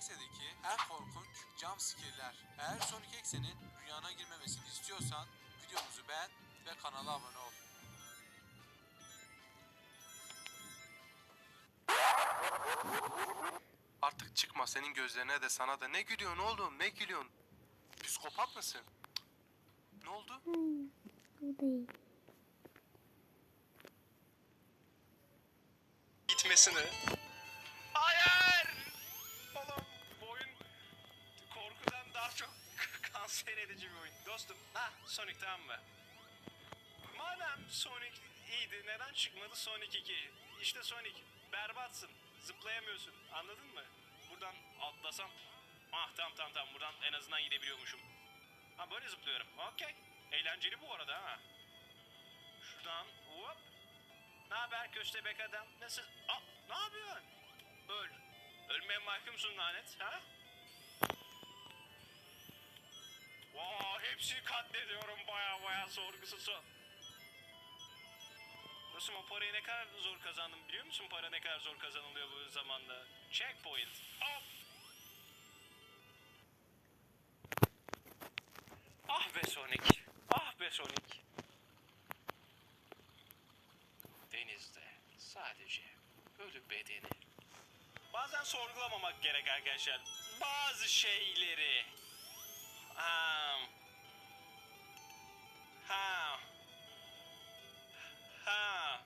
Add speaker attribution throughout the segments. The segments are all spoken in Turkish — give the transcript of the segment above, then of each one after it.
Speaker 1: X'deki en korkunç jump scare'ler. Eğer Sonic X'nin rüyana girmemesini istiyorsan videomuzu beğen ve kanala abone ol.
Speaker 2: Artık çıkma senin gözlerine de sana da. Ne gülüyorsun oğlum ne gülüyorsun? Psikopat mısın? Ne oldu? Gitmesini.
Speaker 3: Kanser edici bir oyun. Dostum, ha Sonic tamam mı? Madem Sonic iyiydi neden çıkmadı Sonic 2? İşte Sonic berbatsın. Zıplayamıyorsun. Anladın mı? Buradan atlasam. Ah tamam tamam tamam buradan en azından gidebiliyormuşum. Ha böyle zıplıyorum. Okey. Eğlenceli bu arada ha. Şuradan hop. Ne haber köstebek adam? Nasıl? Aa, ne yapıyorsun? Öl. Ölmeye mahkumsun lanet ha? Vaa hepsini katlediyorum baya baya sorgusuz. Dostum o parayı ne kadar zor kazandım biliyor musun? Para ne kadar zor kazanılıyor bu zamanda. Checkpoint. Hop. Ah be Sonic. Ah be Sonic. Denizde sadece ölü bedeni. Bazen sorgulamamak gerek arkadaşlar. Bazı şeyleri. Ha. Ha. Ha.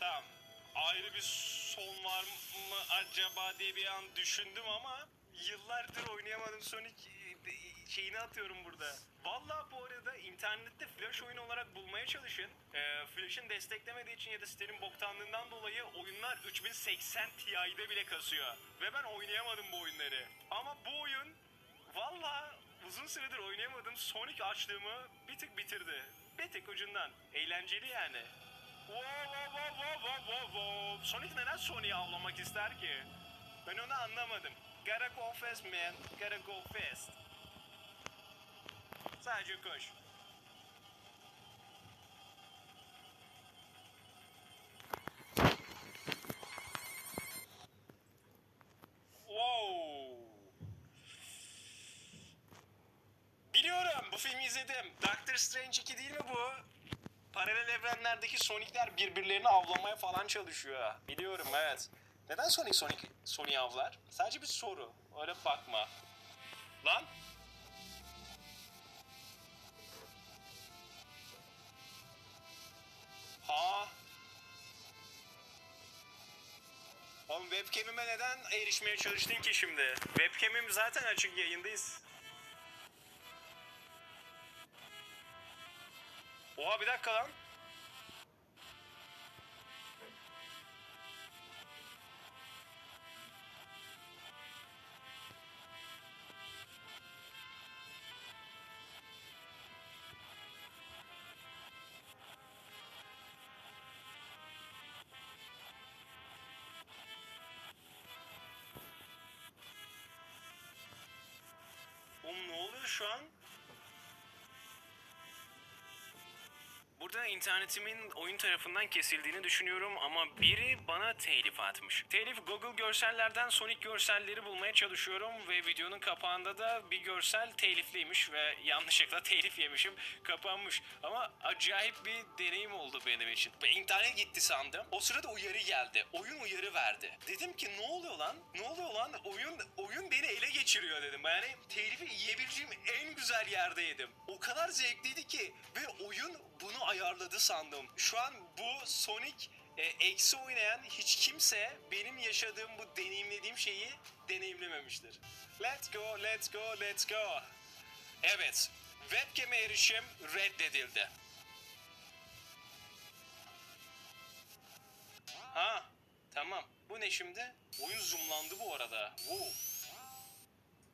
Speaker 3: Tamam. Ayrı bir son var mı acaba diye bir an düşündüm ama yıllardır oynayamadım Sonic şeyini atıyorum burada. Vallahi bu arada internette flash oyun olarak bulmaya çalışın. Ee, Flash'ın desteklemediği için ya da sitenin boktanlığından dolayı oyunlar 3080 Ti'de bile kasıyor. Ve ben oynayamadım bu oyunları. Ama bu oyun Valla uzun süredir oynayamadığım Sonic açlığımı bir tık bitirdi. Bir tık ucundan. Eğlenceli yani. Wow, wow, wow, wow, wow, wow, wow. Sonic neden Sonic'i avlamak ister ki? Ben onu anlamadım. Gotta go fast man. Gotta go fast. Sadece koş. Wow. Biliyorum bu filmi izledim. Doctor Strange 2 değil mi bu? Paralel evrenlerdeki Sonic'ler birbirlerini avlamaya falan çalışıyor. Biliyorum evet. Neden Sonic Sonic Sonic'i avlar? Sadece bir soru. Öyle bakma. Lan? Oğlum webcam'ime neden erişmeye çalıştın ki şimdi? Webcam'im zaten açık yayındayız. Oha bir dakika lan. Şu an? Burada internetimin oyun tarafından kesildiğini düşünüyorum ama biri bana telif atmış. Telif Google görsellerden Sonic görselleri bulmaya çalışıyorum ve videonun kapağında da bir görsel telifliymiş ve yanlışlıkla telif yemişim kapanmış. Ama acayip bir deneyim oldu benim için. Ve internet gitti sandım. O sırada uyarı geldi. Oyun uyarı verdi. Dedim ki ne oluyor lan? Ne oluyor lan? Oyun oyun geçiriyor dedim. Yani telifi yiyebileceğim en güzel yerdeydim. O kadar zevkliydi ki ve oyun bunu ayarladı sandım. Şu an bu Sonic e, eksi oynayan hiç kimse benim yaşadığım bu deneyimlediğim şeyi deneyimlememiştir. Let's go, let's go, let's go. Evet, webcam'e erişim reddedildi. Ha, tamam. Bu ne şimdi? Oyun zoomlandı bu arada. Wow.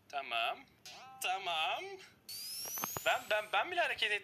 Speaker 3: Tamam. Tamam. Ben ben ben bile hareket et